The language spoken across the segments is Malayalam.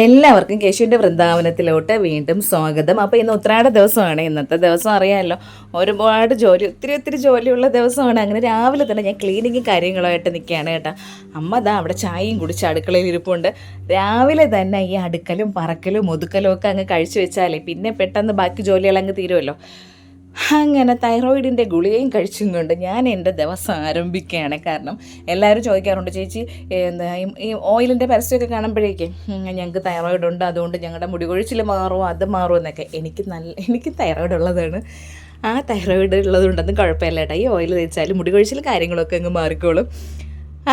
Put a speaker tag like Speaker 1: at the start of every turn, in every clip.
Speaker 1: എല്ലാവർക്കും കേശുവിന്റെ വൃന്ദാവനത്തിലോട്ട് വീണ്ടും സ്വാഗതം. അപ്പോൾ ഇന്ന് ഉത്രാട ദിവസമാണ്. ഇന്നത്തെ ദിവസം അറിയാമല്ലോ ഒരുപാട് ജോലി ഒത്തിരി ഒത്തിരി ജോലിയുള്ള ദിവസമാണ്. അങ്ങനെ രാവിലെ തന്നെ ഞാൻ ക്ലീനിങ്ങും കാര്യങ്ങളുമായിട്ട് നിൽക്കുകയാണ് കേട്ടോ. അമ്മ ദാ അവിടെ ചായയും കുടിച്ച് അടുക്കളയിൽ ഇരിപ്പുണ്ട്. രാവിലെ തന്നെ ഈ അടുക്കലും പറക്കലും ഒതുക്കലും ഒക്കെ അങ്ങ് കഴിച്ചു വെച്ചാലേ പിന്നെ പെട്ടെന്ന് ബാക്കി ജോലികൾ അങ്ങ് തീരുമല്ലോ. അങ്ങനെ തൈറോയിഡിന്റെ ഗുളികയും കഴിച്ചും കൊണ്ട് ഞാൻ എന്റെ ദിവസം ആരംഭിക്കുകയാണ്. കാരണം എല്ലാവരും ചോദിക്കാറുണ്ട് ചേച്ചി എന്താ ഈ- ഓയിലിന്റെ പരസ്യമൊക്കെ കാണുമ്പോഴേക്കും ഞങ്ങൾക്ക് തൈറോയിഡ് ഉണ്ട് അതുകൊണ്ട് ഞങ്ങളുടെ മുടി കൊഴിച്ചിൽ മാറുമോ അത് മാറുമോ എന്നൊക്കെ. എനിക്ക് നല്ല എനിക്ക് തൈറോയിഡ് ഉള്ളതാണ് ആ തൈറോയിഡ് ഉള്ളതുകൊണ്ടൊന്നും കുഴപ്പമില്ല കേട്ടോ. ഈ ഓയിൽ തേച്ചാൽ മുടി കൊഴിച്ചിൽ കാര്യങ്ങളൊക്കെ അങ്ങ് മാറിക്കോളും.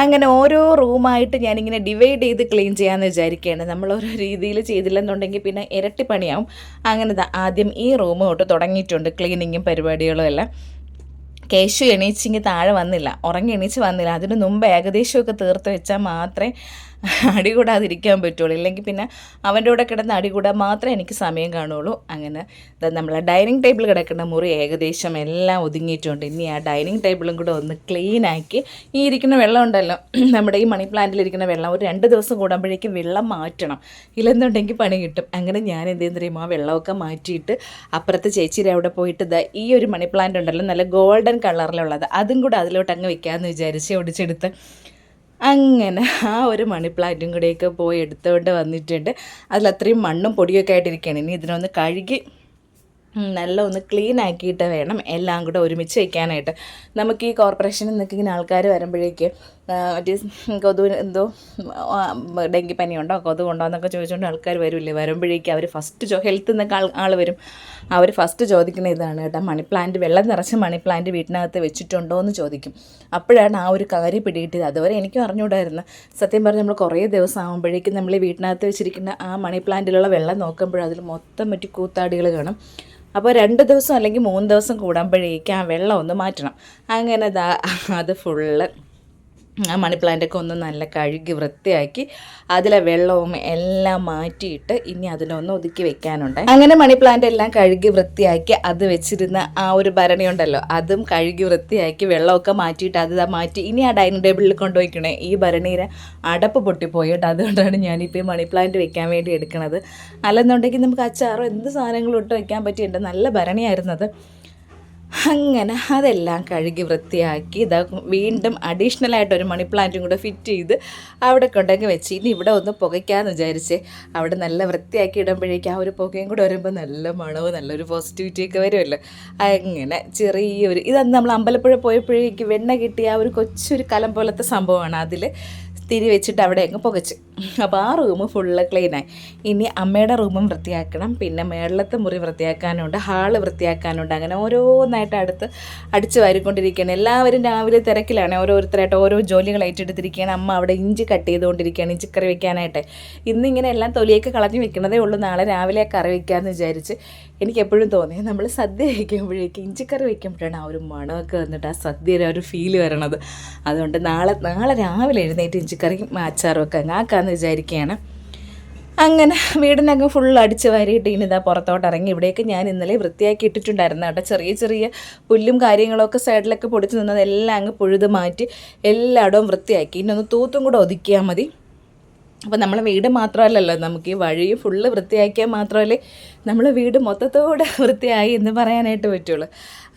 Speaker 1: അങ്ങനെ ഓരോ റൂമായിട്ട് ഞാനിങ്ങനെ ഡിവൈഡ് ചെയ്ത് ക്ലീൻ ചെയ്യാമെന്ന് വിചാരിക്കുകയാണ് നമ്മൾ ഓരോ രീതിയിൽ ചെയ്തില്ലെന്നുണ്ടെങ്കിൽ പിന്നെ ഇരട്ടി പണിയാവും. അങ്ങനെ ആദ്യം ഈ റൂം തൊട്ട് തുടങ്ങിയിട്ടുണ്ട് ക്ലീനിങ്ങും പരിപാടികളും എല്ലാം. കേശു എണീച്ചിങ്ങി താഴെ വന്നില്ല. ഉറങ്ങി എണീച്ച് വന്നില്ല. അതിന് മുമ്പ് ഏകദേശമൊക്കെ തീർത്ത് വെച്ചാൽ മാത്രമേ അടി കൂടാതിരിക്കാൻ പറ്റുള്ളൂ. ഇല്ലെങ്കിൽ പിന്നെ അവന്റെ കൂടെ കിടന്ന് അടി കൂടാൻ മാത്രമേ എനിക്ക് സമയം കാണുള്ളൂ. അങ്ങനെ നമ്മളെ ഡൈനിങ് ടേബിൾ കിടക്കുന്ന മുറി ഏകദേശം എല്ലാം ഒതുങ്ങിയിട്ടുണ്ട്. ഇനി ആ ഡൈനിങ് ടേബിളും കൂടെ ഒന്ന് ക്ലീൻ ആക്കി ഈ ഇരിക്കുന്ന വെള്ളം ഉണ്ടല്ലോ. നമ്മുടെ ഈ മണി പ്ലാന്റിൽ ഇരിക്കുന്ന വെള്ളം ഒരു രണ്ട് ദിവസം കൂടുമ്പോഴേക്കും വെള്ളം മാറ്റണം. ഇല്ലെന്നുണ്ടെങ്കിൽ പണി കിട്ടും. അങ്ങനെ ഞാൻ എന്ത് ചെയ്യുന്നറിയുമോ ആ വെള്ളമൊക്കെ മാറ്റിയിട്ട് അപ്പുറത്ത് ചേച്ചിയുടെ അവിടെ പോയിട്ട് ഇതാ ഈ ഒരു മണി പ്ലാന്റ് ഉണ്ടല്ലോ. നല്ല ഗോൾഡൻ കളറിലുള്ളത്. അതും കൂടെ അതിലോട്ട് അങ്ങ് വെക്കാമെന്ന് വിചാരിച്ച് ഒടിച്ചെടുത്ത് അങ്ങനെ ആ ഒരു മണി പ്ലാന്റും കൂടെയൊക്കെ പോയി എടുത്തുകൊണ്ട് വന്നിട്ടുണ്ട്. അതിൽ അത്രയും മണ്ണും പൊടിയൊക്കെ ആയിട്ടിരിക്കുകയാണ്. ഇനി ഇതിനൊന്ന് കഴുകി നല്ല ഒന്ന് ക്ലീൻ ആക്കിയിട്ട് വേണം എല്ലാം കൂടെ ഒരുമിച്ച് വയ്ക്കാനായിട്ട് നമുക്ക് ഈ കോർപ്പറേഷനിൽ നിന്നൊക്കെ ഇങ്ങനെ ആൾക്കാർ വരുമ്പോഴേക്ക് മറ്റേ കൊതു എന്തോ ഡെങ്കിപ്പനിയുണ്ടോ കൊതു ഉണ്ടോ എന്നൊക്കെ ചോദിച്ചുകൊണ്ട് ആൾക്കാർ വരില്ലേ? വരുമ്പോഴേക്ക് അവർ ഫസ്റ്റ് ചോ ഹെൽത്ത് നിന്നൊക്കെ ആൾ ആൾ വരും. അവർ ഫസ്റ്റ് ചോദിക്കുന്ന ഇതാണ് കേട്ടോ മണി പ്ലാന്റ് വെള്ളം നിറച്ച മണി പ്ലാന്റ് വീട്ടിനകത്ത് വെച്ചിട്ടുണ്ടോ? എന്ന് ചോദിക്കും. അപ്പോഴാണ് ആ ഒരു കാര്യം പിടികിട്ടിയത്. അതുവരെ എനിക്കും അറിഞ്ഞുകൂടായിരുന്നു സത്യം പറഞ്ഞാൽ നമ്മൾ കുറേ ദിവസം ആകുമ്പോഴേക്കും നമ്മൾ വീട്ടിനകത്ത് വെച്ചിരിക്കുന്ന ആ മണി പ്ലാന്റിലുള്ള വെള്ളം നോക്കുമ്പോൾ അതിൽ മൊത്തം മറ്റു കൂത്താടികൾ കാണും. അപ്പോൾ രണ്ട് ദിവസം അല്ലെങ്കിൽ മൂന്ന് ദിവസം കൂടുമ്പോഴേക്കും ആ വെള്ളം ഒന്ന് മാറ്റണം. അങ്ങനെ അത് ഫുള്ള് മണി പ്ലാന്റൊക്കെ ഒന്ന് നല്ല കഴുകി വൃത്തിയാക്കി അതിലെ വെള്ളവും എല്ലാം മാറ്റിയിട്ട് ഇനി അതിനൊന്ന് ഒതുക്കി വെക്കാനുണ്ട്. അങ്ങനെ മണി പ്ലാന്റ് എല്ലാം കഴുകി വൃത്തിയാക്കി അത് വെച്ചിരുന്ന ആ ഒരു ഭരണി ഉണ്ടല്ലോ അതും കഴുകി വൃത്തിയാക്കി വെള്ളമൊക്കെ മാറ്റിയിട്ട് അത് മാറ്റി ഇനി ആ ഡൈനിങ് ടേബിളിൽ കൊണ്ടുപോയിക്കണേ. ഈ ഭരണിയുടെ അടപ്പ് പൊട്ടിപ്പോയിട്ട് അതുകൊണ്ടാണ് ഞാനിപ്പോൾ ഈ മണി പ്ലാന്റ് വെക്കാൻ വേണ്ടി എടുക്കുന്നത് അല്ലെന്നുണ്ടെങ്കിൽ നമുക്ക് അച്ചാറോ എന്ത് സാധനങ്ങളും ഇട്ട് വെക്കാൻ പറ്റിയിട്ടുണ്ട്. നല്ല ഭരണിയായിരുന്നത്. അങ്ങനെ അതെല്ലാം കഴുകി വൃത്തിയാക്കി ഇതാ വീണ്ടും അഡീഷണൽ ആയിട്ട് ഒരു മണി പ്ലാന്റും കൂടെ ഫിറ്റ് ചെയ്ത് അവിടെ കൊണ്ടങ്ങ് വെച്ച്. ഇനി ഇവിടെ ഒന്ന് പുകയ്ക്കാമെന്ന് വിചാരിച്ച് അവിടെ നല്ല വൃത്തിയാക്കി ഇടുമ്പോഴേക്കും ആ ഒരു പുകയും കൂടെ വരുമ്പോൾ നല്ല മണവും നല്ലൊരു പോസിറ്റിവിറ്റി ഒക്കെ വരുമല്ലോ. അങ്ങനെ ചെറിയൊരു ഇതന്ന് നമ്മൾ അമ്പലപ്പുഴ പോയപ്പോഴേക്ക് വെണ്ണ കിട്ടിയ ആ ഒരു കൊച്ചൊരു കലം പോലത്തെ സംഭവമാണ്. അതിൽ തിരി വെച്ചിട്ട് അവിടെ അങ്ങ് പുകച്ച്. അപ്പോൾ ആ റൂം ഫുള്ള് ക്ലീനായി ഇനി അമ്മയുടെ റൂമും വൃത്തിയാക്കണം. പിന്നെ മേളത്തെ മുറി വൃത്തിയാക്കാനുണ്ട് ഹാൾ വൃത്തിയാക്കാനുണ്ട്. അങ്ങനെ ഓരോന്നായിട്ട് അടുത്ത് അടിച്ചു വാരിക്കൊണ്ടിരിക്കുകയാണ്. എല്ലാവരും രാവിലെ തിരക്കിലാണ്. ഓരോരുത്തരായിട്ട് ഓരോ ജോലികൾ ഏറ്റെടുത്തിരിക്കുകയാണ്. അമ്മ അവിടെ ഇഞ്ചി കട്ട് ചെയ്തുകൊണ്ടിരിക്കുകയാണ് ഇഞ്ചി കറി വെക്കാനായിട്ട്. ഇന്നിങ്ങനെ എല്ലാം തൊലിയൊക്കെ കളഞ്ഞു വെക്കണതേ ഉള്ളൂ. നാളെ രാവിലെ കറി വയ്ക്കാമെന്ന് വിചാരിച്ച് എനിക്ക് എപ്പോഴും തോന്നി. നമ്മൾ സദ്യ വയ്ക്കുമ്പോഴേക്കും ഇഞ്ചിക്കറി വയ്ക്കുമ്പോഴാണ് ആ ഒരു മണമൊക്കെ വന്നിട്ട് ആ സദ്യയുടെ ഒരു ഫീൽ വരണത്. അതുകൊണ്ട് നാളെ നാളെ രാവിലെ എഴുന്നേറ്റ് ഇഞ്ചിക്കറിയും അച്ചാറും ഒക്കെ അങ്ങ് ആക്കാമെന്ന് വിചാരിക്കുകയാണ് അങ്ങനെ വീടിനകം ഫുൾ അടിച്ച് വാരിയിട്ട് ഇനി ഇതാ പുറത്തോട്ട് ഇറങ്ങി. ഇവിടേക്ക് ഞാൻ ഇന്നലെ വൃത്തിയാക്കി ഇട്ടിട്ടുണ്ടായിരുന്നു കേട്ടോ. ചെറിയ ചെറിയ പുല്ലും കാര്യങ്ങളൊക്കെ സൈഡിലൊക്കെ പൊടിച്ച് നിന്നത് എല്ലാം അങ്ങ് പുഴുത് മാറ്റി എല്ലായിടവും വൃത്തിയാക്കി. ഇനി ഒന്ന് തൂത്തും കൂടെ ഒതുക്കിയാൽ മതി. അപ്പോൾ നമ്മളെ വീട് മാത്രമല്ലല്ലോ നമുക്ക് ഈ വഴി ഫുള്ള് വൃത്തിയാക്കിയാൽ മാത്രമല്ലേ നമ്മളെ വീട് മൊത്തത്തോടെ വൃത്തിയായി എന്ന് പറയാനായിട്ട് പറ്റുള്ളൂ.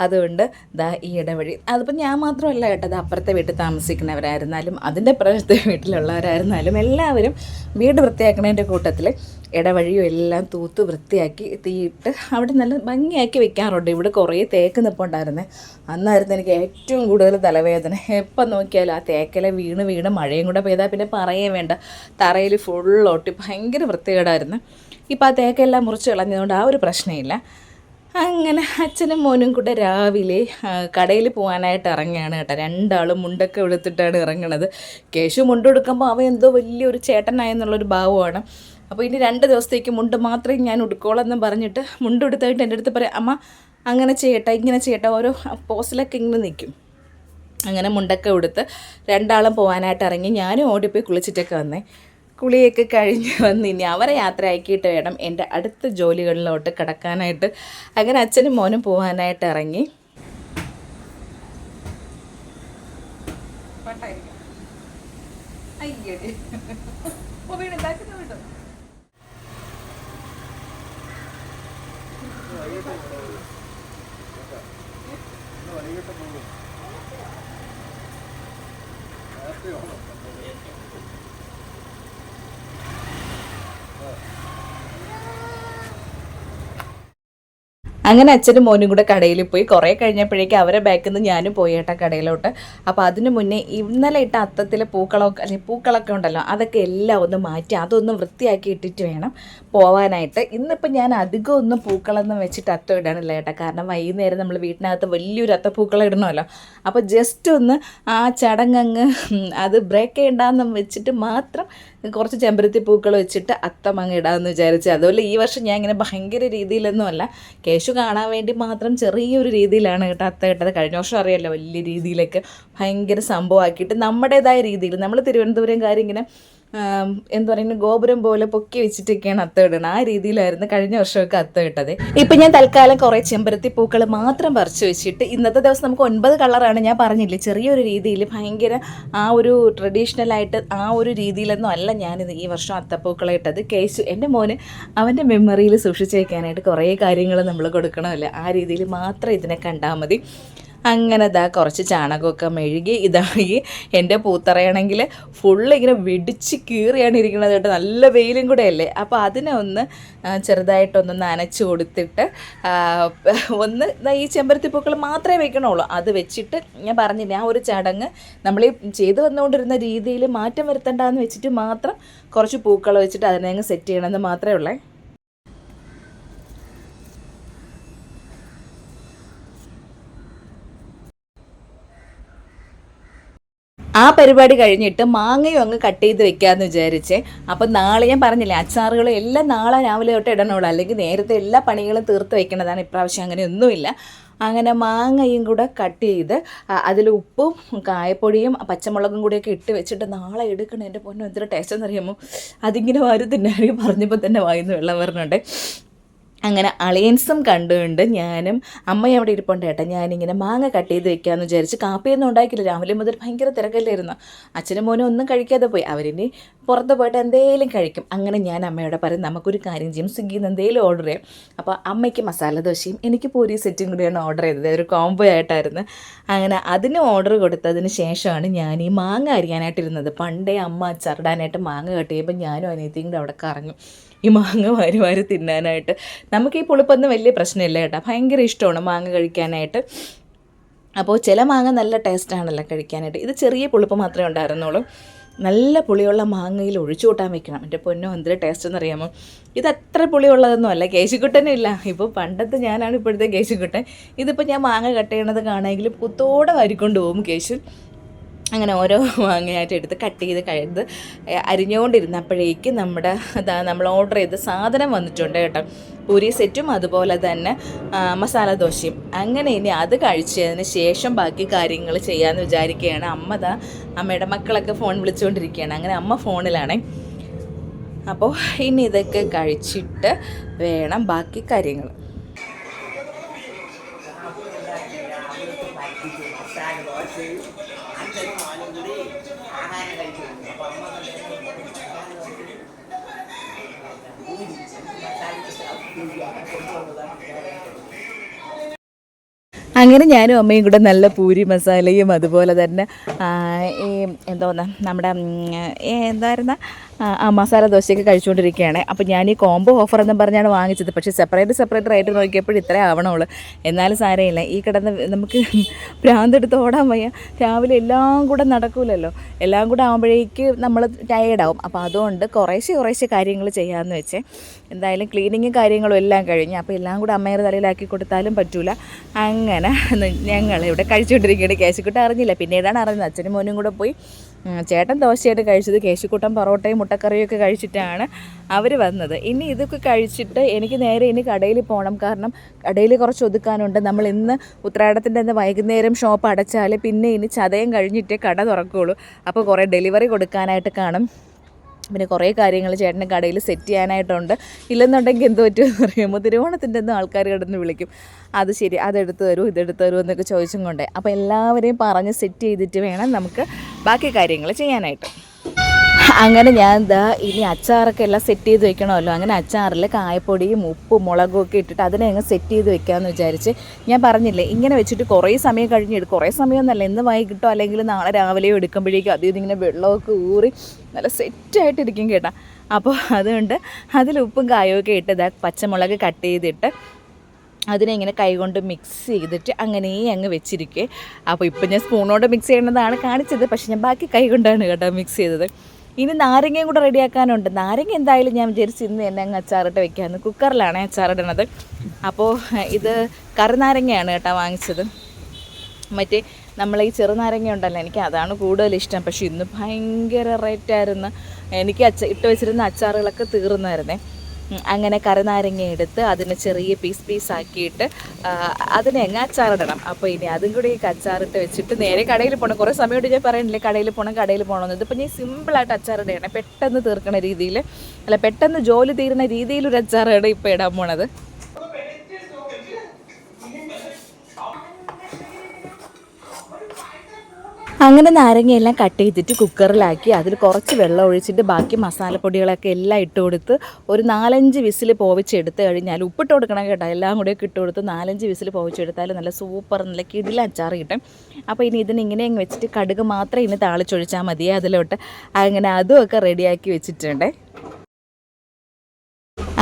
Speaker 1: അതുകൊണ്ട് ദാ ഈ ഇടവഴി. അതിപ്പോൾ ഞാൻ മാത്രമല്ല കേട്ടോ അപ്പുറത്തെ വീട്ടിൽ താമസിക്കുന്നവരായിരുന്നാലും അതിന്റെ അപ്പുറത്തെ വീട്ടിലുള്ളവരായിരുന്നാലും എല്ലാവരും വീട് വൃത്തിയാക്കുന്നതിന്റെ കൂട്ടത്തിൽ ഇടവഴിയും എല്ലാം തൂത്ത് വൃത്തിയാക്കി തീയിട്ട് അവിടെ നല്ല ഭംഗിയാക്കി വെക്കാറുണ്ട്. ഇവിടെ കുറേ തേക്ക് നിൽപ്പുണ്ടായിരുന്നേ അന്നായിരുന്നു എനിക്ക് ഏറ്റവും കൂടുതൽ തലവേദന. എപ്പം നോക്കിയാലും ആ തേക്കലെ വീണ് വീണ് മഴയും കൂടെ പെയ്താൽ പിന്നെ പറയേ വേണ്ട. തറയിൽ ഫുൾ ഒട്ടി ഭയങ്കര വൃത്തികേടായിരുന്നു. ഇപ്പോൾ ആ തേക്കെല്ലാം മുറിച്ച് കളഞ്ഞതുകൊണ്ട് ആ ഒരു പ്രശ്നമില്ല. അങ്ങനെ അച്ഛനും മോനും കൂടെ രാവിലെ കടയിൽ പോകാനായിട്ട് ഇറങ്ങുകയാണ് കേട്ടോ. രണ്ടാളും മുണ്ടൊക്കെ എടുത്തിട്ടാണ് ഇറങ്ങണത്. കേശു മുണ്ട് എടുക്കുമ്പോൾ അവൻ എന്തോ വലിയൊരു ചേട്ടനായെന്നുള്ളൊരു ഭാവമാണ്. അപ്പോൾ ഇനി രണ്ട് ദിവസത്തേക്ക് മുണ്ട് മാത്രമേ ഞാൻ ഉടുക്കോളെന്ന് പറഞ്ഞിട്ട് മുണ്ട് എടുത്തായിട്ട് എന്റെ അടുത്ത് പറയാം അമ്മ അങ്ങനെ ചെയ്യട്ടെ ഇങ്ങനെ ചെയ്യട്ടെ. ഓരോ പോസിലൊക്കെ ഇങ്ങനെ നിൽക്കും അങ്ങനെ മുണ്ടൊക്കെ ഉടുത്ത് രണ്ടാളും പോകാനായിട്ട് ഇറങ്ങി. ഞാനും ഓടിപ്പോയി കുളിച്ചിട്ടൊക്കെ വന്നേ. കുളിയൊക്കെ കഴിഞ്ഞ് വന്ന് ഇനി അവരെ യാത്ര ആക്കിയിട്ട് വേണം എന്റെ അടുത്ത ജോലികളിലോട്ട് കിടക്കാനായിട്ട്. അങ്ങനെ അച്ഛനും മോനും പോകാനായിട്ട് ഇറങ്ങി. വൈകിട്ട് അങ്ങനെ അച്ഛനും മോനും കൂടെ കടയിൽ പോയി. കുറേ കഴിഞ്ഞപ്പോഴേക്കും അവരെ ബാക്കിൽ നിന്ന് ഞാനും പോയി കേട്ടോ കടയിലോട്ട്. അപ്പോൾ അതിന് മുന്നേ ഇന്നലെ ഇട്ട അത്തത്തിലെ പൂക്കളൊക്കെ അല്ലെങ്കിൽ പൂക്കളൊക്കെ ഉണ്ടല്ലോ അതൊക്കെ എല്ലാം ഒന്ന് മാറ്റി അതൊന്ന് വൃത്തിയാക്കി ഇട്ടിട്ട് വേണം പോവാനായിട്ട്. ഇന്നിപ്പോൾ ഞാൻ അധികം ഒന്നും പൂക്കളൊന്നും വെച്ചിട്ട് അത്തം ഇടാനില്ല കേട്ടോ കാരണം വൈകുന്നേരം നമ്മൾ വീട്ടിനകത്ത് വലിയൊരു അത്തപ്പൂക്കളം ഇടണമല്ലോ. അപ്പോൾ ജസ്റ്റ് ഒന്ന് ആ ചടങ്ങങ്ങ് അത് ബ്രേക്ക് ചെയ്യണ്ടെന്ന് വെച്ചിട്ട് മാത്രം കുറച്ച് ചെമ്പരത്തി പൂക്കൾ വെച്ചിട്ട് അത്തം അങ്ങ് ഇടാമെന്ന് വിചാരിച്ചു. അതുപോലെ ഈ വർഷം ഞാൻ ഇങ്ങനെ ഭയങ്കര രീതിയിലൊന്നുമല്ല. കേശു കാണാൻ വേണ്ടി മാത്രം ചെറിയൊരു രീതിയിലാണ് കേട്ടോ അത്ത കേട്ടത്. കഴിഞ്ഞ വർഷം അറിയാമല്ലോ വലിയ രീതിയിലൊക്കെ ഭയങ്കര സംഭവമാക്കിയിട്ട് നമ്മുടേതായ രീതിയിൽ നമ്മൾ തിരുവനന്തപുരം കാര്യം ഇങ്ങനെ എന്താ പറയുന്നത് ഗോപുരം പോലെ പൊക്കി വെച്ചിട്ടൊക്കെയാണ് അത്ത ഇടുന്നത് ആ രീതിയിലായിരുന്നു കഴിഞ്ഞ വർഷമൊക്കെ അത്ത ഇട്ടത്. ഇപ്പം ഞാൻ തൽക്കാലം കുറേ ചെമ്പരത്തി പൂക്കൾ മാത്രം പറിച്ചു വെച്ചിട്ട് ഇന്നത്തെ ദിവസം നമുക്ക് ഒൻപത് കളറാണ് ഞാൻ പറഞ്ഞില്ലേ. ചെറിയൊരു രീതിയിൽ ഭയങ്കര ആ ഒരു ട്രഡീഷണൽ ആയിട്ട് ആ ഒരു രീതിയിലൊന്നും അല്ല ഞാനിത് ഈ വർഷം അത്തപ്പൂക്കളെ ഇട്ടത്. കേശു എന്റെ മോന് അവന്റെ മെമ്മറിയിൽ സൂക്ഷിച്ചു വയ്ക്കാനായിട്ട് കുറേ കാര്യങ്ങൾ നമ്മൾ കൊടുക്കണമല്ലോ. ആ രീതിയിൽ മാത്രം ഇതിനെ കണ്ടാൽ മതി. അങ്ങനെ ഇതാ കുറച്ച് ചാണകമൊക്കെ മെഴുകി ഇതായി എന്റെ പൂത്തറയാണെങ്കിൽ ഫുള്ള് ഇങ്ങനെ വെടിച്ച് കീറിയാണ് ഇരിക്കുന്നത് കേട്ടോ. നല്ല വെയിലും കൂടെ അല്ലേ അപ്പോൾ അതിനെ ഒന്ന് ചെറുതായിട്ടൊന്ന് നനച്ച് കൊടുത്തിട്ട് ഒന്ന് ഈ ചെമ്പരത്തി പൂക്കൾ മാത്രമേ വെക്കണുള്ളൂ. അത് വെച്ചിട്ട് ഞാൻ പറഞ്ഞില്ല ആ ഒരു ചടങ്ങ് നമ്മൾ ഈ ചെയ്തു വന്നുകൊണ്ടിരുന്ന രീതിയിൽ മാറ്റം വരുത്തണ്ടെന്ന് വെച്ചിട്ട് മാത്രം കുറച്ച് പൂക്കൾ വെച്ചിട്ട് അതിനെ അങ്ങ് സെറ്റ് ചെയ്യണമെന്ന് മാത്രമേ ഉള്ളേ. ആ പരിപാടി കഴിഞ്ഞിട്ട് മാങ്ങയും അങ്ങ് കട്ട് ചെയ്ത് വെക്കാമെന്ന് വിചാരിച്ചേ. അപ്പം നാളെ ഞാൻ പറഞ്ഞില്ലേ അച്ചാറുകളും എല്ലാം നാളെ രാവിലെ തൊട്ട് ഇടണുള്ളൂ. അല്ലെങ്കിൽ നേരത്തെ എല്ലാ പണികളും തീർത്ത് വെക്കണതാണ്. ഇപ്രാവശ്യം അങ്ങനെയൊന്നുമില്ല അങ്ങനെ മാങ്ങയും കൂടെ കട്ട് ചെയ്ത് അതിൽ ഉപ്പും കായപ്പൊടിയും പച്ചമുളകും കൂടിയൊക്കെ ഇട്ട് വെച്ചിട്ട് നാളെ എടുക്കണം. എന്റെ പൊന്നും എന്തൊരു ടേസ്റ്റ് എന്നറിയാമോ അതിങ്ങനെ വാരി തിന്നാറി പറഞ്ഞപ്പോൾ തന്നെ വായിന്ന് വെള്ളം വരുന്നുണ്ട് അങ്ങനെ അളിയൻസും കണ്ടുകൊണ്ട് ഞാനും അമ്മയും അവിടെ ഇരിപ്പുണ്ട് ഏട്ടാ ഞാനിങ്ങനെ മാങ്ങ കട്ട് ചെയ്ത് വെക്കാമെന്ന് വിചാരിച്ച് കാപ്പിയൊന്നും ഉണ്ടാക്കിയില്ല രാവിലെ മുതൽ ഭയങ്കര തിരക്കല്ലായിരുന്നു. അച്ഛനും മോനും ഒന്നും കഴിക്കാതെ പോയി. അവരിനി പുറത്ത് പോയിട്ട് എന്തേലും കഴിക്കും. അങ്ങനെ ഞാൻ അമ്മയോട് പറയും നമുക്കൊരു കാര്യം ചെയ്യും. സ്വിഗ്ഗിയിൽ നിന്ന് എന്തെങ്കിലും ഓർഡർ ചെയ്യാം. അപ്പോൾ അമ്മയ്ക്ക് മസാല ദോശയും എനിക്ക് പൂരി സെറ്റും കൂടിയാണ് ഓർഡർ ചെയ്തത്. ഒരു കോംബോ ആയിട്ടായിരുന്നു. അങ്ങനെ അതിന് ഓർഡർ കൊടുത്തതിന് ശേഷമാണ് ഞാൻ ഈ മാങ്ങ അരിയാനായിട്ടിരുന്നത്. പണ്ടേ അമ്മ അച്ചാറിടാനായിട്ട് മാങ്ങ കട്ട് ചെയ്യുമ്പോൾ ഞാനും അനിയത്തിയും കൂടെ അവിടെ കറങ്ങും. ഈ മാങ്ങ വാരി വാരി തിന്നാനായിട്ട്. നമുക്ക് ഈ പുളിപ്പൊന്നും വലിയ പ്രശ്നമില്ല കേട്ടോ. ഭയങ്കര ഇഷ്ടമാണ് മാങ്ങ കഴിക്കാനായിട്ട്. അപ്പോൾ ചില മാങ്ങ നല്ല ടേസ്റ്റാണല്ലോ കഴിക്കാനായിട്ട്. ഇത് ചെറിയ പുളിപ്പ് മാത്രമേ ഉണ്ടായിരുന്നുള്ളൂ. നല്ല പുളിയുള്ള മാങ്ങയിൽ ഒഴിച്ചു കൂട്ടാൻ വെക്കണം. എന്റെ പൊന്നോ എന്തൊരു ടേസ്റ്റ് എന്നറിയാമോ? ഇത് അത്ര പുളിയുള്ളതൊന്നും അല്ല. കേശിക്കുട്ടനും ഇല്ല. ഇപ്പോൾ പണ്ടത്തെ ഞാനാണ് ഇപ്പോഴത്തെ കേശിക്കുട്ടൻ. ഇതിപ്പോൾ ഞാൻ മാങ്ങ കട്ട് ചെയ്യണത് കാണുമെങ്കിലും കുത്തോടെ വാരിക്കൊണ്ട് പോകും കേശു. അങ്ങനെ ഓരോ മാങ്ങയായിട്ട് എടുത്ത് കട്ട് ചെയ്ത് കഴിയത് അരിഞ്ഞുകൊണ്ടിരുന്നപ്പോഴേക്ക് നമ്മുടെ നമ്മൾ ഓർഡർ ചെയ്ത സാധനം വന്നിട്ടുണ്ട് കേട്ടോ. പൂരി സെറ്റും അതുപോലെ തന്നെ മസാല ദോശയും. അങ്ങനെ ഇനി അത് കഴിച്ചതിന് ശേഷം ബാക്കി കാര്യങ്ങൾ ചെയ്യാമെന്ന് വിചാരിക്കുകയാണ്. അമ്മ ദാ അമ്മയുടെ മക്കളൊക്കെ ഫോൺ വിളിച്ചുകൊണ്ടിരിക്കുകയാണ് അങ്ങനെ അമ്മ ഫോണിലാണേ. അപ്പോൾ ഇനി ഇതൊക്കെ കഴിച്ചിട്ട് വേണം ബാക്കി കാര്യങ്ങൾ. അങ്ങനെ ഞാനും അമ്മയും കൂടെ നല്ല പൂരി മസാലയും അതുപോലെ തന്നെ ഈ എന്തോന്ന് നമ്മുടെ എന്തായിരുന്ന മസാല ദോശയൊക്കെ കഴിച്ചുകൊണ്ടിരിക്കുകയാണ്. അപ്പോൾ ഞാൻ ഈ കോംബോ ഓഫർ എന്ന് പറഞ്ഞാണ് വാങ്ങിച്ചത്. പക്ഷേ സെപ്പറേറ്റ് സെപ്പറേറ്റ് റേറ്റ് നോക്കിയപ്പോൾ ഇത്രേ ആവണുള്ളൂ. എന്നാലും സാരമില്ല. ഈ കിടന്ന് നമുക്ക് ഭ്രാന്തെടുത്ത് ഓടാൻ വയ്യ. രാവിലെ എല്ലാം കൂടെ നടക്കൂലല്ലോ. എല്ലാം കൂടെ ആകുമ്പോഴേക്ക് നമ്മൾ ടയേർഡാവും അപ്പോൾ അതുകൊണ്ട് കുറേശ്ശെ കുറേശ്ശെ കാര്യങ്ങൾ ചെയ്യാമെന്ന് വെച്ചേ എന്തായാലും ക്ലീനിങ്ങും കാര്യങ്ങളും എല്ലാം കഴിഞ്ഞ് അപ്പോൾ എല്ലാം കൂടെ അമ്മയുടെ തലയിലാക്കി കൊടുത്താലും പറ്റൂല. അങ്ങനെ ഞങ്ങൾ ഇവിടെ കഴിച്ചുകൊണ്ടിരിക്കുകയാണ്. കേശുക്കുട്ടൻ അറിഞ്ഞില്ല. പിന്നീടാണ് അറിഞ്ഞത് അച്ഛനും മോനും കൂടെ പോയി ചേട്ടൻ ദോശയായിട്ട് കഴിച്ചത് കേശുക്കൂട്ടം പൊറോട്ടയും മുട്ടക്കറിയും ഒക്കെ കഴിച്ചിട്ടാണ് അവർ വന്നത്. ഇനി ഇതൊക്കെ കഴിച്ചിട്ട് എനിക്ക് നേരെ ഇനി കടയിൽ പോകണം കാരണം കടയിൽ കുറച്ച് ഒതുക്കാനുണ്ട്. നമ്മൾ ഇന്ന് ഉത്രാടത്തിന്റെ അന്ന് വൈകുന്നേരം ഷോപ്പ് അടച്ചാൽ പിന്നെ ഇനി ചതയം കഴിഞ്ഞിട്ടേ കട തുറക്കുകയുള്ളൂ. അപ്പോൾ കുറേ ഡെലിവറി കൊടുക്കാനായിട്ട് കാണും. പിന്നെ കുറേ കാര്യങ്ങൾ ചേട്ടന്റെ കടയിൽ സെറ്റ് ചെയ്യാനായിട്ടുണ്ട്. ഇല്ലെന്നുണ്ടെങ്കിൽ എന്ത് പറ്റുമെന്ന് പറയുമ്പോൾ തിരുവോണത്തിന്റെ ഒന്നും ആൾക്കാർ കിടന്ന് വിളിക്കും. അത് ശരി അതെടുത്ത് തരൂ ഇതെടുത്ത് തരൂ എന്നൊക്കെ ചോദിച്ചും കൊണ്ടേ. അപ്പോൾ എല്ലാവരെയും പറഞ്ഞ് സെറ്റ് ചെയ്തിട്ട് വേണം നമുക്ക് ബാക്കി കാര്യങ്ങൾ ചെയ്യാനായിട്ട്. അങ്ങനെ ഞാൻ എന്താ ഇനി അച്ചാറൊക്കെ എല്ലാം സെറ്റ് ചെയ്ത് വെക്കണമല്ലോ. അങ്ങനെ അച്ചാറിൽ കായപ്പൊടിയും ഉപ്പും മുളകും ഒക്കെ ഇട്ടിട്ട് അതിനെ അങ്ങ് സെറ്റ് ചെയ്ത് വെക്കാമെന്ന് വിചാരിച്ച് ഞാൻ പറഞ്ഞില്ലേ ഇങ്ങനെ വെച്ചിട്ട് കുറേ സമയം കഴിഞ്ഞിട്ട് കുറേ സമയമൊന്നുമല്ല ഇന്ന് വൈകിട്ടോ അല്ലെങ്കിൽ നാളെ രാവിലെയോ എടുക്കുമ്പോഴേക്കും അതിൽ ഇങ്ങനെ വെള്ളമൊക്കെ ഊറി നല്ല സെറ്റായിട്ടിരിക്കും കേട്ടോ. അപ്പോൾ അതുകൊണ്ട് അതിൽ ഉപ്പും കായവും ഇട്ട് പച്ചമുളക് കട്ട് ചെയ്തിട്ട് അതിനെ ഇങ്ങനെ കൈകൊണ്ട് മിക്സ് ചെയ്തിട്ട് അങ്ങനെ അങ്ങ് വെച്ചിരിക്കേ. അപ്പോൾ ഇപ്പം ഞാൻ സ്പൂണോട് മിക്സ് ചെയ്യേണ്ടതാണ് കാണിച്ചത്. പക്ഷേ ഞാൻ ബാക്കി കൈകൊണ്ടാണ് കേട്ടോ മിക്സ് ചെയ്തത്. ഇനി നാരങ്ങയും കൂടെ റെഡിയാക്കാനുണ്ട്. നാരങ്ങ എന്തായാലും ഞാൻ വിചാരിച്ച് ഇന്ന് തന്നെ അങ്ങ് അച്ചാറിട്ട് വെക്കാമെന്ന് കുക്കറിലാണ് അച്ചാറിടണത്. അപ്പോൾ ഇത് കറുനാരങ്ങയാണ് കേട്ടോ വാങ്ങിച്ചത്. മറ്റേ നമ്മൾ ഈ ചെറുനാരങ്ങ ഉണ്ടല്ലോ എനിക്ക് അതാണ് കൂടുതൽ ഇഷ്ടം. പക്ഷേ ഇന്ന് ഭയങ്കര റേറ്റായിരുന്നു എനിക്ക് അച്ച ഇട്ട് വെച്ചിരുന്ന അച്ചാറുകളൊക്കെ തീർന്നായിരുന്നേ. അങ്ങനെ കറുനാരങ്ങ എടുത്ത് അതിനെ ചെറിയ പീസ് പീസ് ആക്കിയിട്ട് അതിനെ അങ്ങ് അച്ചാറിടണം. അപ്പോൾ ഇനി അതും കൂടി ഈ അച്ചാറിട്ട് വെച്ചിട്ട് നേരെ കടയിൽ പോകണം കുറേ സമയം കൊണ്ട് ഞാൻ പറയണില്ലേ കടയിൽ പോകണം കടയിൽ പോകണമെന്ന് ഇതിപ്പോൾ ഞാൻ സിമ്പിളായിട്ട് അച്ചാറിടുകയാണ് പെട്ടെന്ന് തീർക്കണ രീതിയിൽ അല്ല പെട്ടെന്ന് ജോലി തീരുന്ന രീതിയിലൊരു അച്ചാറാണ് ഇപ്പോൾ ഇടാൻ പോണത്. അങ്ങനെ നാരങ്ങയെല്ലാം കട്ട് ചെയ്തിട്ട് കുക്കറിലാക്കി അതിൽ കുറച്ച് വെള്ളം ഒഴിച്ചിട്ട് ബാക്കി മസാലപ്പൊടികളൊക്കെ എല്ലാം ഇട്ട് കൊടുത്ത് ഒരു നാലഞ്ച് വിസിൽ പോവിച്ചെടുത്ത് കഴിഞ്ഞാൽ ഉപ്പിട്ട് കൊടുക്കണം കേട്ടോ. എല്ലാം കൂടെ ഇട്ട് കൊടുത്ത് നാലഞ്ച് വിസിൽ പോവിച്ചെടുത്താൽ നല്ല സൂപ്പർ നല്ല കിടില അച്ചാർ കിട്ടും. അപ്പോൾ ഇനി ഇതിന് ഇങ്ങനെ അങ്ങ് വെച്ചിട്ട് കടുക് മാത്രം ഇനി താളിച്ചൊഴിച്ചാൽ മതിയേ അതിലോട്ട് അങ്ങനെ അതുമൊക്കെ റെഡിയാക്കി വെച്ചിട്ടുണ്ട്.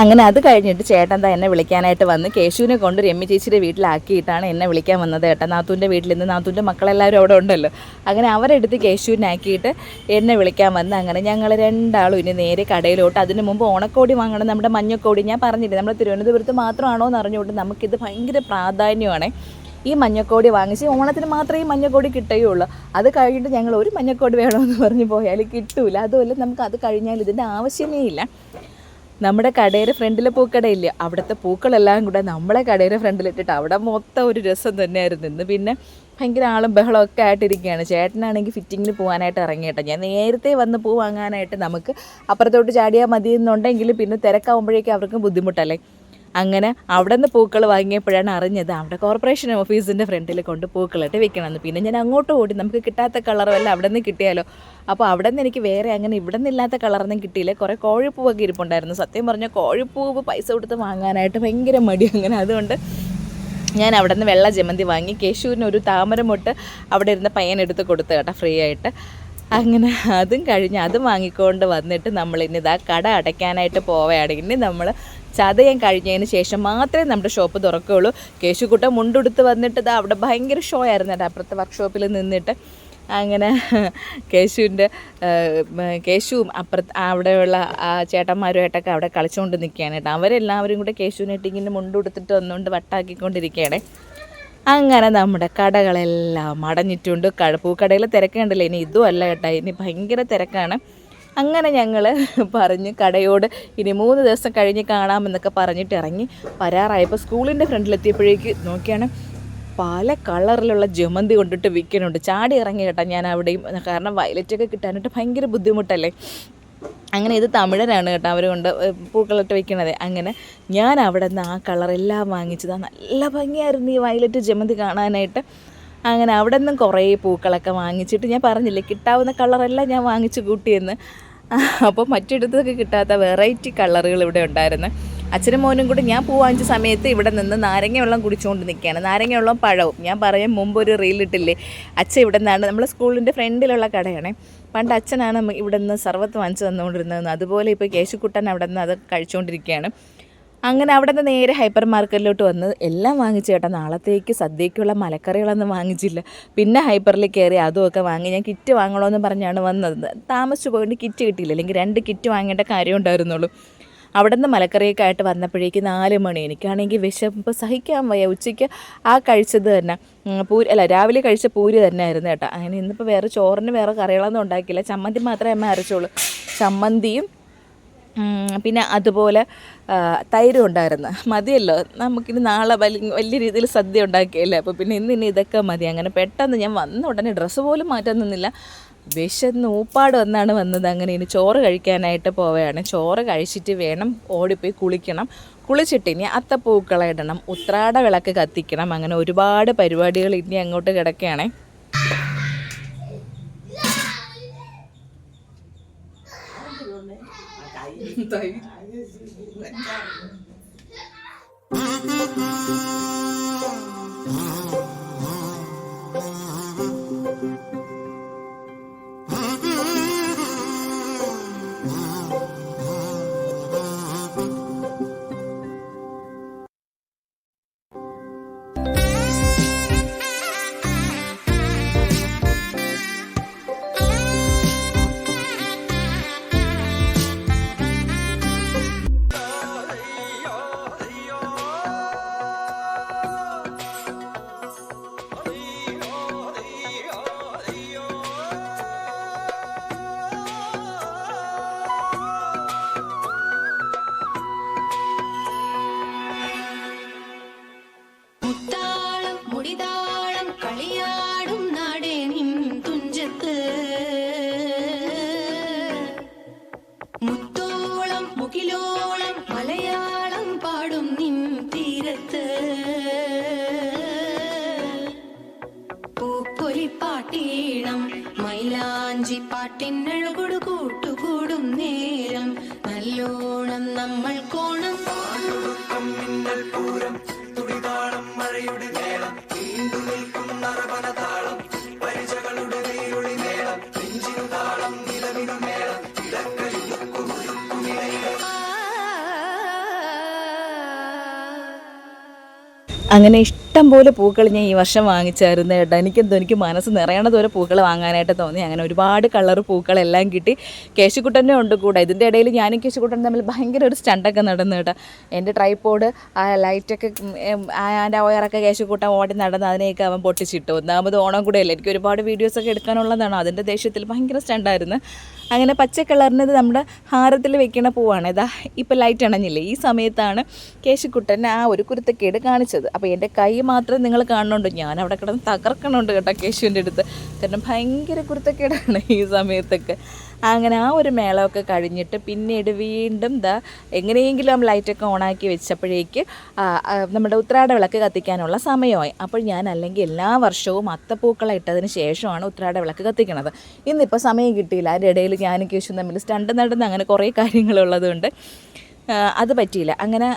Speaker 1: അങ്ങനെ അത് കഴിഞ്ഞിട്ട് ചേട്ടൻ എന്താ എന്നെ വിളിക്കാനായിട്ട് വന്ന് കേശുവിനെ കൊണ്ട് രമ്യ ചേച്ചിയുടെ വീട്ടിലാക്കിയിട്ടാണ് എന്നെ വിളിക്കാൻ വന്നത് ഏട്ടൻ നാത്തൂന്റെ വീട്ടിൽ നിന്ന് നാത്തൂന്റെ മക്കളെല്ലാവരും അവിടെ ഉണ്ടല്ലോ. അങ്ങനെ അവരെടുത്ത് കേശുവിനാക്കിയിട്ട് എന്നെ വിളിക്കാൻ വന്ന് അങ്ങനെ ഞങ്ങൾ രണ്ടാളും ഇനി നേരെ കടയിലോട്ട് അതിന് മുമ്പ് ഓണക്കോടി വാങ്ങണം. നമ്മുടെ മഞ്ഞക്കോടി ഞാൻ പറഞ്ഞില്ലേ നമ്മുടെ തിരുവനന്തപുരത്ത് മാത്രമാണോ എന്ന് അറിഞ്ഞുകൊണ്ട് നമുക്കിത് ഭയങ്കര പ്രാധാന്യമാണ്. ഈ മഞ്ഞക്കോടി വാങ്ങിച്ച് ഓണത്തിന് മാത്രമേ ഈ മഞ്ഞക്കോടി കിട്ടുകയുള്ളൂ. അത് കഴിഞ്ഞിട്ട് ഞങ്ങൾ ഒരു മഞ്ഞക്കോടി വേണമെന്ന് പറഞ്ഞ് പോയാൽ കിട്ടൂല. അതുമല്ല നമുക്ക് അത് കഴിഞ്ഞാൽ ഇതിന്റെ ആവശ്യമേ ഇല്ല. നമ്മുടെ കടയുടെ ഫ്രണ്ടിലെ പൂക്കടയില്ല? അവിടുത്തെ പൂക്കളെല്ലാം കൂടെ നമ്മളെ കടയുടെ ഫ്രണ്ടിലിട്ടിട്ട് അവിടെ മൊത്തം ഒരു രസം തന്നെയായിരുന്നു. ഇന്ന് പിന്നെ ഭയങ്കര ആളും ബഹളമൊക്കെ ആയിട്ടിരിക്കുകയാണ്. ചേട്ടനാണെങ്കിൽ ഫിറ്റിങ്ങിന് പോകാനായിട്ട് ഇറങ്ങിയിട്ടോ. ഞാൻ നേരത്തെ വന്ന് പൂ വാങ്ങാനായിട്ട് നമുക്ക് അപ്പുറത്തോട്ട് ചാടിയാൽ മതി എന്നുണ്ടെങ്കിൽ പിന്നെ തിരക്കാവുമ്പോഴേക്കും അവർക്കും ബുദ്ധിമുട്ടല്ലേ? അങ്ങനെ അവിടെ നിന്ന് പൂക്കൾ വാങ്ങിയപ്പോഴാണ് അറിഞ്ഞത് അവിടെ കോർപ്പറേഷൻ ഓഫീസിന്റെ ഫ്രണ്ടിൽ കൊണ്ട് പൂക്കളിട്ട് വെക്കണമെന്ന് പിന്നെ ഞാൻ അങ്ങോട്ട് ഓടി നമുക്ക് കിട്ടാത്ത കളറും എല്ലാം അവിടെ നിന്ന് കിട്ടിയാലോ? അപ്പോൾ അവിടെ നിന്ന് എനിക്ക് വേറെ അങ്ങനെ ഇവിടെ നിന്നില്ലാത്ത കളറൊന്നും കിട്ടിയില്ല. കുറേ കോഴിപ്പൂവൊക്കെ ഇരിപ്പുണ്ടായിരുന്നു. സത്യം പറഞ്ഞാൽ കോഴിപ്പൂവ് പൈസ കൊടുത്ത് വാങ്ങാനായിട്ട് ഭയങ്കര മടി അങ്ങനെ. അതുകൊണ്ട് ഞാൻ അവിടെ നിന്ന് വെള്ള ജമന്തി വാങ്ങി കേശൂരിന് ഒരു താമരമൊട്ട് അവിടെ ഇരുന്ന് പയ്യൻ എടുത്ത് കൊടുത്തു കേട്ടോ ഫ്രീ ആയിട്ട്. അങ്ങനെ അതും കഴിഞ്ഞ് അതും വാങ്ങിക്കൊണ്ട് വന്നിട്ട് നമ്മൾ ഇനി ഇതാ കട അടയ്ക്കാനായിട്ട് പോവുകയാണ്. ഇനി നമ്മൾ ചതയം കഴിഞ്ഞതിന് ശേഷം മാത്രമേ നമ്മുടെ ഷോപ്പ് തുറക്കുകയുള്ളൂ. കേശുക്കുട്ട മുണ്ടെടുത്ത് വന്നിട്ട് ഇതാ അവിടെ ഭയങ്കര ഷോ ആയിരുന്നു കേട്ടോ. അപ്പുറത്തെ വർക്ക്ഷോപ്പിൽ നിന്നിട്ട് അങ്ങനെ കേശുവിന്റെ കേശുവും അപ്പുറത്ത് അവിടെയുള്ള ആ ചേട്ടന്മാരുമായിട്ടൊക്കെ അവിടെ കളിച്ചുകൊണ്ട് നിൽക്കുകയാണ് കേട്ടോ. അവരെല്ലാവരും കൂടെ കേശുവിനായിട്ട് ഇങ്ങനെ മുണ്ടുടുത്തിട്ട് വന്നുകൊണ്ട് വട്ടാക്കിക്കൊണ്ടിരിക്കുകയാണ്. അങ്ങനെ നമ്മുടെ കടകളെല്ലാം അടഞ്ഞിട്ടുണ്ട്. കട പൂക്കടയിൽ തിരക്കുണ്ടല്ലോ ഇനി ഇതും അല്ല കേട്ടോ. ഇനി ഭയങ്കര തിരക്കാണ്. അങ്ങനെ ഞങ്ങൾ പറഞ്ഞ് കടയോട് ഇനി മൂന്ന് ദിവസം കഴിഞ്ഞ് കാണാമെന്നൊക്കെ പറഞ്ഞിട്ട് ഇറങ്ങി വരാറായപ്പോൾ സ്കൂളിന്റെ ഫ്രണ്ടിലെത്തിയപ്പോഴേക്ക് നോക്കിയാണ് പല കളറിലുള്ള ജമന്തി കൊണ്ടിട്ട് വിൽക്കുന്നുണ്ട് ചാടി ഇറങ്ങി കേട്ടോ ഞാൻ അവിടെയും. കാരണം വയലറ്റൊക്കെ കിട്ടാനായിട്ട് ഭയങ്കര ബുദ്ധിമുട്ടല്ലേ? അങ്ങനെ ഇത് തമിഴനാണ് കേട്ടോ അവർ കൊണ്ട് പൂക്കളിട്ട് വെക്കണത് അങ്ങനെ ഞാൻ അവിടെ നിന്ന് ആ കളറെല്ലാം വാങ്ങിച്ചത്. നല്ല ഭംഗിയായിരുന്നു ഈ വയലറ്റ് ജമന്തി കാണാനായിട്ട്. അങ്ങനെ അവിടെ നിന്നും കുറേ പൂക്കളൊക്കെ വാങ്ങിച്ചിട്ട് ഞാൻ പറഞ്ഞില്ലേ കിട്ടാവുന്ന കളറെല്ലാം ഞാൻ വാങ്ങിച്ചു കൂട്ടിയെന്ന്. അപ്പോൾ മറ്റിടത്തൊക്കെ കിട്ടാത്ത വെറൈറ്റി കളറുകൾ ഇവിടെ ഉണ്ടായിരുന്നു. അച്ഛനും മോനും കൂടി ഞാൻ പൂ വാങ്ങിച്ച സമയത്ത് ഇവിടെ നിന്ന് നാരങ്ങ വെള്ളം കുടിച്ചുകൊണ്ട് നിൽക്കുകയാണ്. നാരങ്ങ വെള്ളം പഴവും. ഞാൻ പറയാൻ മുമ്പ് ഒരു റീലിട്ടില്ലേ അച്ഛൻ ഇവിടെ നിന്നാണ് നമ്മളെ സ്കൂളിന്റെ ഫ്രണ്ടിലുള്ള കടയാണ്. പണ്ട് അച്ഛനാണ് ഇവിടെ നിന്ന് സർവത്ത് വാങ്ങിച്ചു തന്നുകൊണ്ടിരുന്നത് അതുപോലെ ഇപ്പോൾ കേശുക്കുട്ടൻ അവിടെ നിന്ന് അത് കഴിച്ചുകൊണ്ടിരിക്കുകയാണ്. അങ്ങനെ അവിടെ നിന്ന് നേരെ ഹൈപ്പർ മാർക്കറ്റിലോട്ട് വന്ന് എല്ലാം വാങ്ങിച്ചു കേട്ടോ. നാളത്തേക്ക് സദ്യക്കുള്ള മലക്കറികളൊന്നും വാങ്ങിച്ചില്ല. പിന്നെ ഹൈപ്പറിൽ കയറി അതുമൊക്കെ വാങ്ങി. ഞാൻ കിറ്റ് വാങ്ങണമെന്ന് പറഞ്ഞാണ് വന്നത്. താമസിച്ചു പോയിട്ട് കിറ്റ് കിട്ടിയില്ല. അല്ലെങ്കിൽ രണ്ട് കിറ്റ് വാങ്ങേണ്ട കാര്യം ഉണ്ടായിരുന്നുള്ളൂ. അവിടെ നിന്ന് മലക്കറിയൊക്കെ ആയിട്ട് വന്നപ്പോഴേക്ക് നാല് മണി. എനിക്കാണെങ്കിൽ വിശപ്പ് സഹിക്കാൻ വയ്യ. ഉച്ചയ്ക്ക് ആ കഴിച്ചത് തന്നെ പൂരി അല്ല രാവിലെ കഴിച്ച പൂരി തന്നെ ആയിരുന്നു കേട്ടോ. അങ്ങനെ ഇന്നിപ്പോൾ വേറെ ചോറിന് വേറെ കറികളൊന്നും ഉണ്ടാക്കിയില്ല. ചമ്മന്തി മാത്രമേ അമ്മ അരച്ചോളൂ ചമ്മന്തിയും പിന്നെ അതുപോലെ തൈരും ഉണ്ടായിരുന്നു. മതിയല്ലോ. നമുക്കിനി നാളെ വലിയ വലിയ രീതിയിൽ സദ്യ ഉണ്ടാക്കിയല്ലേ? അപ്പോൾ പിന്നെ ഇന്ന് ഇനി ഇതൊക്കെ മതി. അങ്ങനെ പെട്ടെന്ന് ഞാൻ വന്ന ഉടനെ ഡ്രസ്സ് പോലും മാറ്റാൻ നിന്നില്ല. വിശന്ന് ഊപ്പാട് വന്നാണ് വന്നത്. അങ്ങനെ ഇനി ചോറ് കഴിക്കാനായിട്ട് പോവുകയാണ്. ചോറ് കഴിച്ചിട്ട് വേണം ഓടിപ്പോയി കുളിക്കണം. കുളിച്ചിട്ട് ഇനി അത്തപ്പൂക്കള ഇടണം. ഉത്രാട വിളക്ക് കത്തിക്കണം. അങ്ങനെ ഒരുപാട് പരിപാടികൾ ഇനി അങ്ങോട്ട് കിടക്കുകയാണേ.
Speaker 2: เหมือนกัน Thank you.
Speaker 1: അങ്ങനെ ഇഷ്ടം പോലെ പൂക്കൾ ഞാൻ ഈ വർഷം വാങ്ങിച്ചായിരുന്നു കേട്ടോ. എനിക്കെന്തോ എനിക്ക് മനസ്സ് നിറയണത് വരെ പൂക്കൾ വാങ്ങാനായിട്ട് തോന്നി. അങ്ങനെ ഒരുപാട് കളർ പൂക്കളെല്ലാം കിട്ടി. കേശുക്കുട്ടന്റെ ഉണ്ട് കൂടെ. ഇതിന്റെ ഇടയിൽ ഞാനും കേശുക്കുട്ടനും തമ്മിൽ ഭയങ്കര ഒരു സ്റ്റണ്ടൊക്കെ നടന്നു കേട്ടോ. എന്റെ ട്രൈപ്പോഡ് ആ ലൈറ്റൊക്കെ അതിന്റെ ഒയറൊക്കെ കേശുക്കുട്ടൻ ഓടി നടന്ന് അതിനെയൊക്കെ അവൻ പൊട്ടിച്ചിട്ടു. ഒന്നാമത് ഓണം കൂടെ അല്ലേ? എനിക്ക് ഒരുപാട് വീഡിയോസൊക്കെ എടുക്കാനുള്ളതാണ്. അതിന്റെ ദേഷ്യത്തിൽ ഭയങ്കര സ്റ്റണ്ടായിരുന്നു. അങ്ങനെ പച്ച കളറിനത് നമ്മുടെ ഹാരത്തിൽ വെക്കുന്ന പൂവാണ്. ഇതാ ഇപ്പോൾ ലൈറ്റ് അണഞ്ഞില്ലേ? ഈ സമയത്താണ് കേശുക്കുട്ടൻ ആ ഒരു കുരുത്തക്കേട് കാണിച്ചത്. അപ്പോൾ എന്റെ കൈ മാത്രം നിങ്ങൾ കാണുന്നുണ്ട്. ഞാൻ അവിടെ കിടന്ന് തകർക്കണുണ്ട് കേട്ടോ കേശുവിന്റെ അടുത്ത്. കാരണം ഭയങ്കര കുരുത്തക്കേടാണ് ഈ സമയത്തൊക്കെ. അങ്ങനെ ആ ഒരു മേളമൊക്കെ കഴിഞ്ഞിട്ട് പിന്നീട് വീണ്ടും ദാ എങ്ങനെയെങ്കിലും ലൈറ്റൊക്കെ ഓണാക്കി വെച്ചപ്പോഴേക്ക് നമ്മുടെ ഉത്രാട വിളക്ക് കത്തിക്കാനുള്ള സമയമായി. അപ്പോൾ ഞാൻ അല്ലെങ്കിൽ എല്ലാ വർഷവും അത്തപ്പൂക്കളം ഇട്ടതിന് ശേഷമാണ് ഉത്രാട വിളക്ക് കത്തിക്കണത്. ഇന്നിപ്പോൾ സമയം കിട്ടിയില്ല. അതിന്റെ ഇടയിൽ ഞാനും കേശു തമ്മിൽ സ്റ്റണ്ട് നടന്ന് അങ്ങനെ കുറേ കാര്യങ്ങളുള്ളതുകൊണ്ട് അത് പറ്റിയില്ല. അങ്ങനെ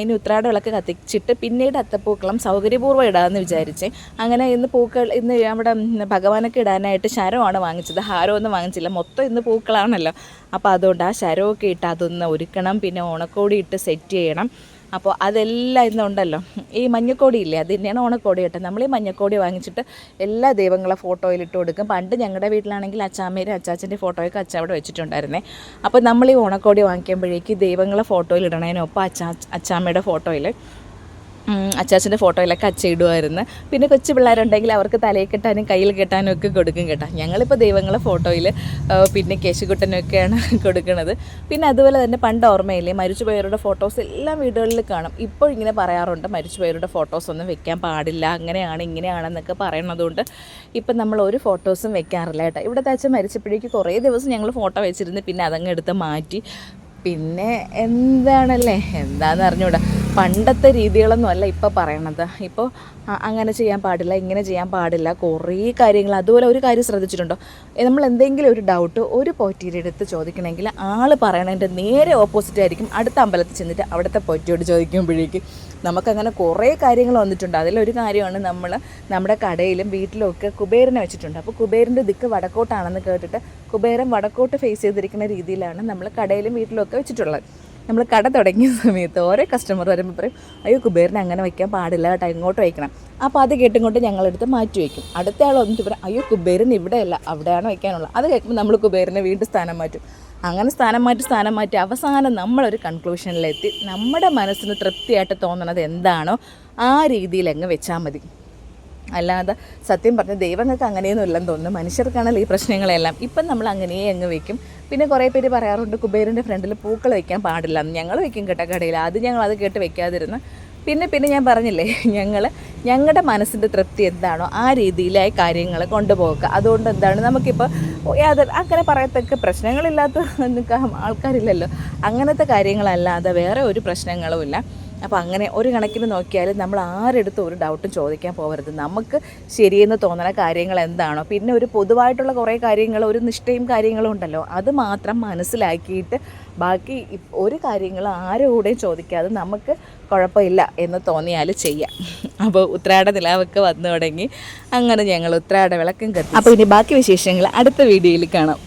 Speaker 1: ഇനി ഉത്രാട വിളക്ക് കത്തിച്ചിട്ട് പിന്നീട് അത്തപ്പൂക്കളം സൗകര്യപൂർവം ഇടാമെന്ന് വിചാരിച്ചേ. അങ്ങനെ ഇന്ന് പൂക്കൾ ഇന്ന് ഉം, ഭഗവാനൊക്കെ ഇടാനായിട്ട് ശരമാണ് വാങ്ങിച്ചത്. ഹാരമൊന്നും വാങ്ങിച്ചില്ല. മൊത്തം ഇന്ന് പൂക്കളാണല്ലോ. അപ്പോൾ അതുകൊണ്ട് ആ ശരമൊക്കെ ഇട്ട് അതൊന്ന് ഒരുക്കണം. പിന്നെ ഓണക്കോടി ഇട്ട് സെറ്റ് ചെയ്യണം. അപ്പോൾ അതെല്ലാം ഇന്നുണ്ടല്ലോ ഈ മഞ്ഞക്കോടി ഇല്ലേ? അത് തന്നെയാണ് ഓണക്കോടി കേട്ടോ. നമ്മൾ ഈ മഞ്ഞക്കോടി വാങ്ങിച്ചിട്ട് എല്ലാ ദൈവങ്ങളെ ഫോട്ടോയിൽ ഇട്ട് കൊടുക്കും. പണ്ട് ഞങ്ങളുടെ വീട്ടിലാണെങ്കിൽ അച്ചാമ്മേരും അച്ചാച്ചന്റെ ഫോട്ടോയൊക്കെ അച്ഛ അവിടെ വെച്ചിട്ടുണ്ടായിരുന്നേ. അപ്പോൾ നമ്മൾ ഈ ഓണക്കോടി വാങ്ങിക്കുമ്പോഴേക്ക് ദൈവങ്ങളെ ഫോട്ടോയിൽ ഇടണതിനൊപ്പം അച്ചാ അച്ചാമ്മയുടെ ഫോട്ടോയിൽ അച്ചാച്ചന്റെ ഫോട്ടോയിലൊക്കെ അച്ചയിടുമായിരുന്നു പിന്നെ കൊച്ചു പിള്ളേരുണ്ടെങ്കിൽ അവർക്ക് തലയിൽ കെട്ടാനും കയ്യിൽ കെട്ടാനും ഒക്കെ കൊടുക്കും കേട്ടോ. ഞങ്ങളിപ്പോൾ ദൈവങ്ങളെ ഫോട്ടോയിൽ പിന്നെ കേശുകുട്ടനൊക്കെയാണ് കൊടുക്കുന്നത് പിന്നെ അതുപോലെ തന്നെ പണ്ട് ഓർമ്മയില്ലേ മരിച്ചുപോയവരുടെ ഫോട്ടോസ് എല്ലാ വീടുകളിൽ കാണും. ഇപ്പോൾ ഇങ്ങനെ പറയാറുണ്ട് മരിച്ചുപോയവരുടെ ഫോട്ടോസ് ഒന്നും വെക്കാൻ പാടില്ല അങ്ങനെയാണ് ഇങ്ങനെയാണെന്നൊക്കെ പറയണതുകൊണ്ട് ഇപ്പം നമ്മൾ ഒരു ഫോട്ടോസും വെക്കാറില്ല കേട്ടോ. ഇവിടുത്തെ അച്ഛൻ മരിച്ചപ്പോഴേക്ക് കുറേ ദിവസം ഞങ്ങൾ ഫോട്ടോ വെച്ചിരുന്ന് പിന്നെ അതങ്ങ് എടുത്ത് മാറ്റി. പിന്നെ എന്താണല്ലേ? എന്താണെന്ന് അറിഞ്ഞൂടാ. പണ്ടത്തെ രീതികളൊന്നും അല്ല ഇപ്പോൾ പറയണത്. ഇപ്പോൾ അങ്ങനെ ചെയ്യാൻ പാടില്ല ഇങ്ങനെ ചെയ്യാൻ പാടില്ല കുറേ കാര്യങ്ങൾ. അതുപോലെ ഒരു കാര്യം ശ്രദ്ധിച്ചിട്ടുണ്ടോ? നമ്മൾ എന്തെങ്കിലും ഒരു ഡൗട്ട് ഒരു പോറ്റിയുടെ അടുത്ത് ചോദിക്കണമെങ്കിൽ ആൾ പറയണതിന്റെ നേരെ ഓപ്പോസിറ്റ് ആയിരിക്കും അടുത്ത അമ്പലത്തിൽ ചെന്നിട്ട് അവിടുത്തെ പോറ്റിയോട് ചോദിക്കുമ്പോഴേക്ക്. നമുക്കങ്ങനെ കുറേ കാര്യങ്ങൾ വന്നിട്ടുണ്ട്. അതിലൊരു കാര്യമാണ് നമ്മൾ നമ്മുടെ കടയിലും വീട്ടിലും ഒക്കെ കുബേരനെ വെച്ചിട്ടുണ്ട്. അപ്പോൾ കുബേരന്റെ ദിക്ക് വടക്കോട്ടാണെന്ന് കേട്ടിട്ട് കുബേരൻ വടക്കോട്ട് ഫേസ് ചെയ്തിരിക്കുന്ന രീതിയിലാണ് നമ്മൾ കടയിലും വീട്ടിലും ഒക്കെ വെച്ചിട്ടുള്ളത്. നമ്മൾ കട തുടങ്ങിയ സമയത്ത് ഓരോ കസ്റ്റമർ വരുമ്പോൾ പറയും അയ്യോ കുബേരനെ അങ്ങനെ വയ്ക്കാൻ പാടില്ല കേട്ടോ ഇങ്ങോട്ട് വയ്ക്കണം അപ്പോൾ അത് കേട്ടുകൊണ്ട് ഞങ്ങളെടുത്ത് മാറ്റി വയ്ക്കും അടുത്ത ആൾ വന്നിട്ട് പറയും അയ്യോ കുബേരൻ ഇവിടെയല്ല അവിടെയാണ് വയ്ക്കാനുള്ളത് അത് കേൾക്കുമ്പോൾ നമ്മൾ കുബേരനെ വീണ്ടും സ്ഥാനം മാറ്റും. അങ്ങനെ സ്ഥാനം മാറ്റി സ്ഥാനം മാറ്റി അവസാനം നമ്മളൊരു കൺക്ലൂഷനിലെത്തി നമ്മുടെ മനസ്സിന് തൃപ്തിയായിട്ട് തോന്നണത് എന്താണോ ആ രീതിയിൽ അങ്ങ് വെച്ചാൽ മതി. അല്ലാതെ സത്യം പറഞ്ഞ ദൈവങ്ങൾക്ക് അങ്ങനെയൊന്നും ഇല്ലെന്ന് തോന്നുന്നു. മനുഷ്യർക്കാണല്ലോ ഈ പ്രശ്നങ്ങളെല്ലാം. ഇപ്പം നമ്മൾ അങ്ങനെയേ അങ്ങ് വെക്കും. പിന്നെ കുറേ പേര് പറയാറുണ്ട് കുബേരന്റെ ഫ്രണ്ടിൽ പൂക്കൾ വെക്കാൻ പാടില്ല ഞങ്ങൾ വെക്കും കേട്ടോ കടയിൽ. അത് ഞങ്ങൾ അത് കേട്ട് വെക്കാതിരുന്ന്. പിന്നെ പിന്നെ ഞാൻ പറഞ്ഞില്ലേ ഞങ്ങൾ ഞങ്ങളുടെ മനസ്സിന്റെ തൃപ്തി എന്താണോ ആ രീതിയിലായി കാര്യങ്ങൾ കൊണ്ടുപോകുക അതുകൊണ്ട് എന്താണ് നമുക്കിപ്പോൾ യാതൊരു അങ്ങനെ പറയത്തക്ക പ്രശ്നങ്ങളില്ലാത്ത ആൾക്കാരില്ലല്ലോ. അങ്ങനത്തെ കാര്യങ്ങളല്ലാതെ വേറെ ഒരു പ്രശ്നങ്ങളുമില്ല അപ്പോൾ അങ്ങനെ ഒരു കണക്കിന് നോക്കിയാൽ നമ്മൾ ആരെടുത്തും ഒരു ഡൗട്ടും ചോദിക്കാൻ പോകരുത് നമുക്ക് ശരിയെന്ന് തോന്നുന്ന കാര്യങ്ങൾ എന്താണോ പിന്നെ ഒരു പൊതുവായിട്ടുള്ള കുറേ കാര്യങ്ങൾ ഒരു നിഷ്ഠയും കാര്യങ്ങളും ഉണ്ടല്ലോ അത് മാത്രം മനസ്സിലാക്കിയിട്ട് ബാക്കി ഒരു കാര്യങ്ങൾ ആരോടെയും ചോദിക്കാതെ നമുക്ക് കുഴപ്പമില്ല എന്ന് തോന്നിയാൽ ചെയ്യാം. അപ്പോൾ ഉത്രാട നിലാവൊക്കെ വന്നു തുടങ്ങി. അങ്ങനെ ഞങ്ങൾ ഉത്രാട വിളക്കും കത്തി. അപ്പോൾ ഇനി ബാക്കി വിശേഷങ്ങൾ അടുത്ത വീഡിയോയിൽ കാണാം.